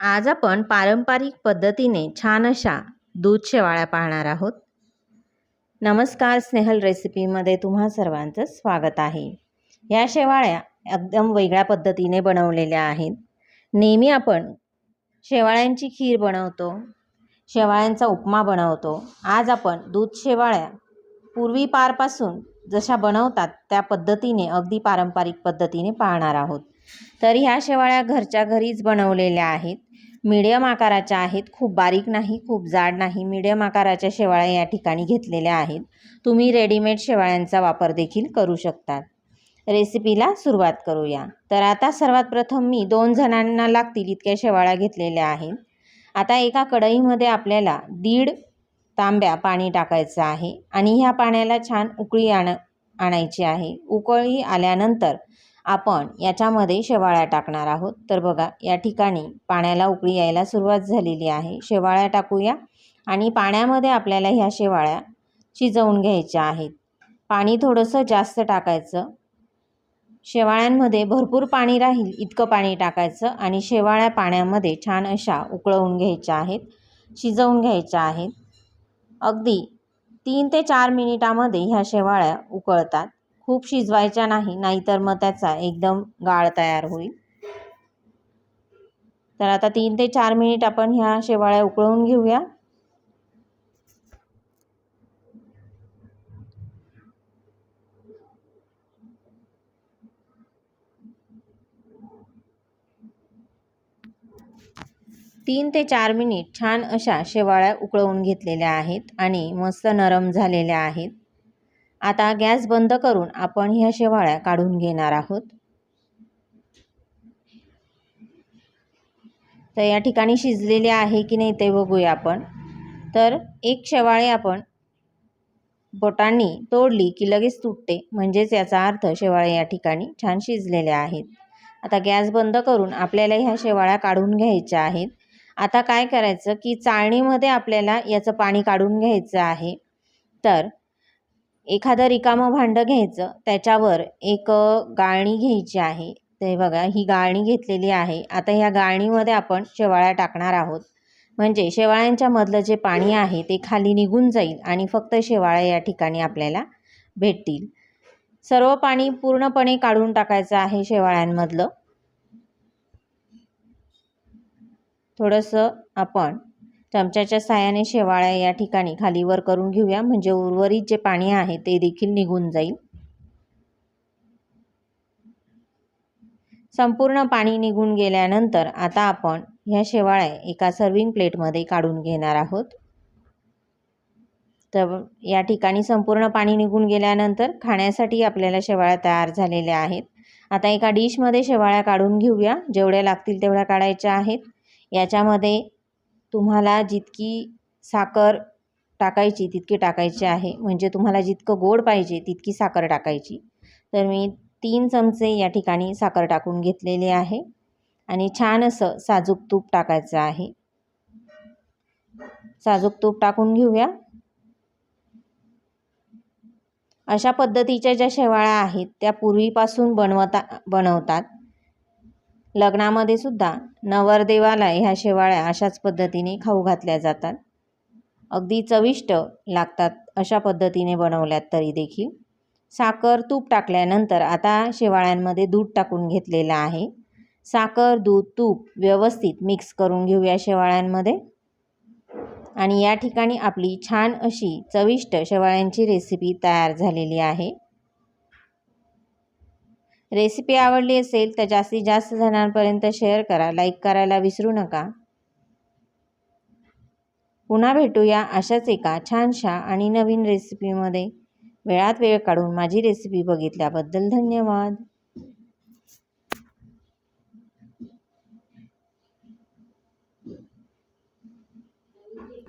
आज आपण पारंपरिक पद्धतीने छान अशा दूध शेवाळ्या पाहणार आहोत. नमस्कार स्नेहल रेसिपीमध्ये तुम्हा सर्वांचं स्वागत आहे. या शेवाळ्या एकदम वेगळ्या पद्धतीने बनवलेल्या आहेत. नेहमी आपण शेवाळ्यांची खीर बनवतो शेवाळ्यांचा उपमा बनवतो. आज आपण दूध शेवाळ्या पूर्वीपारपासून जशा बनवतात त्या पद्धतीने अगदी पारंपरिक पद्धतीने पाहणार आहोत. तर ह्या शेवाळ्या घरच्या घरीच बनवलेल्या आहेत. मीडियम आकाराच्या आहेत. खूप बारीक नाही खूप जाड नाही. मीडियम आकाराच्या शेवाळ्या या ठिकाणी घेतलेल्या आहेत. तुम्ही रेडीमेड शेवाळ्यांचा वापर देखील करू शकतात. रेसिपीला सुरुवात करूया. तर आता सर्वात प्रथम मी दोन जणांना लागतील इतक्या शेवाळ्या घेतलेल्या आहेत. आता एका कढईमध्ये आपल्याला दीड तांब्या पाणी टाकायचं आहे आणि ह्या पाण्याला छान उकळी आण आणायची आहे. उकळी आल्यानंतर आपण याच्यामध्ये शेवाळ्या टाकणार आहोत. तर बघा या ठिकाणी पाण्याला उकळी यायला सुरुवात झालेली आहे. शेवाळ्या टाकूया आणि पाण्यामध्ये आपल्याला ह्या शेवाळ्या शिजवून घ्यायच्या आहेत. पाणी थोडंसं जास्त टाकायचं. शेवाळ्यांमध्ये भरपूर पाणी राहील इतकं पाणी टाकायचं आणि शेवाळ्या पाण्यामध्ये छान अशा उकळवून घ्यायच्या आहेत शिजवून घ्यायच्या आहेत. अगदी तीन ते चार मिनिटामध्ये ह्या शेवाळ्या उकळतात. खूप शिजवायच्या नाही नाहीतर मग त्याचा एकदम गाळ तयार होईल. तर आता तीन ते चार मिनिट आपण ह्या शेवाळ्या उकळवून घेऊया. तीन ते चार मिनिट छान अशा शेवाळ्या उकळवून घेतलेल्या आहेत आणि मस्त नरम झालेल्या आहेत. आता गॅस बंद करून आपण ह्या शेवाळ्या काढून घेणार आहोत. तर या ठिकाणी शिजलेले आहे की नाही ते बघूया आपण. तर एक शेवाळे आपण बोटांनी तोडली की लगेच तुटते म्हणजेच याचा अर्थ शेवाळे या ठिकाणी छान शिजलेले आहेत. आता गॅस बंद करून आपल्याला ह्या शेवाळ्या काढून घ्यायच्या आहेत. आता काय करायचं की चाळणीमध्ये आपल्याला याचं पाणी काढून घ्यायचं आहे. तर एखादं रिकामं भांडं घ्यायचं त्याच्यावर एक गाळणी घ्यायची आहे. ते बघा ही गाळणी घेतलेली आहे. आता ह्या गाळणीमध्ये आपण शेवाळ्या टाकणार आहोत. म्हणजे शेवाळ्यांच्या मधलं जे पाणी आहे ते खाली निघून जाईल आणि फक्त शेवाळ्या या ठिकाणी आपल्याला भेटतील. सर्व पाणी पूर्णपणे काढून टाकायचं आहे शेवाळ्यांमधलं. थोडंसं आपण चमच्याच्या साहाय्याने शेवाळ्या या ठिकाणी खालीवर करून घेऊया. म्हणजे उर्वरित जे पाणी आहे ते देखील निघून जाईल. संपूर्ण पाणी निघून गेल्यानंतर आता आपण ह्या शेवाळ्या एका सर्विंग प्लेटमध्ये काढून घेणार आहोत. तर या ठिकाणी संपूर्ण पाणी निघून गेल्यानंतर खाण्यासाठी आपल्याला शेवाळ्या तयार झालेल्या आहेत. आता एका डिशमध्ये शेवाळ्या काढून घेऊया. जेवढ्या लागतील तेवढ्या काढायच्या आहेत. याच्यामध्ये तुम्हाला जितकी साखर टाकायची तितकी टाकायची आहे. म्हणजे तुम्हाला जितकं गोड पाहिजे तितकी साखर टाकायची. तर मी तीन चमचे या ठिकाणी साखर टाकून घेतलेले आहे. आणि छान असं साजूक तूप टाकायचं आहे. साजूक तूप टाकून घेऊया. अशा पद्धतीच्या ज्या शेवाळ्या आहेत त्या पूर्वीपासून बनवता बनवतात. लग्नामध्ये सुद्धा नवरदेवाला ह्या शेवाळ्या अशाच पद्धतीने खाऊ घातल्या जातात. अगदी चविष्ट लागतात अशा पद्धतीने बनवल्यात तरी देखील. साखर तूप टाकल्यानंतर आता शेवाळ्यांमध्ये दूध टाकून घेतलेलं आहे. साखर दूध तूप व्यवस्थित मिक्स करून घेऊया शेवाळ्यांमध्ये. आणि या ठिकाणी आपली छान अशी चविष्ट शेवाळ्यांची रेसिपी तयार झालेली आहे. रेसिपी आवडली असेल तर जास्तीत जास्त जणांपर्यंत शेअर करा लाईक करायला विसरू नका. पुन्हा भेटूया अशाच एका छानशा आणि नवीन रेसिपीमध्ये वेळात वेळ काढून माझी रेसिपी बघितल्याबद्दल धन्यवाद.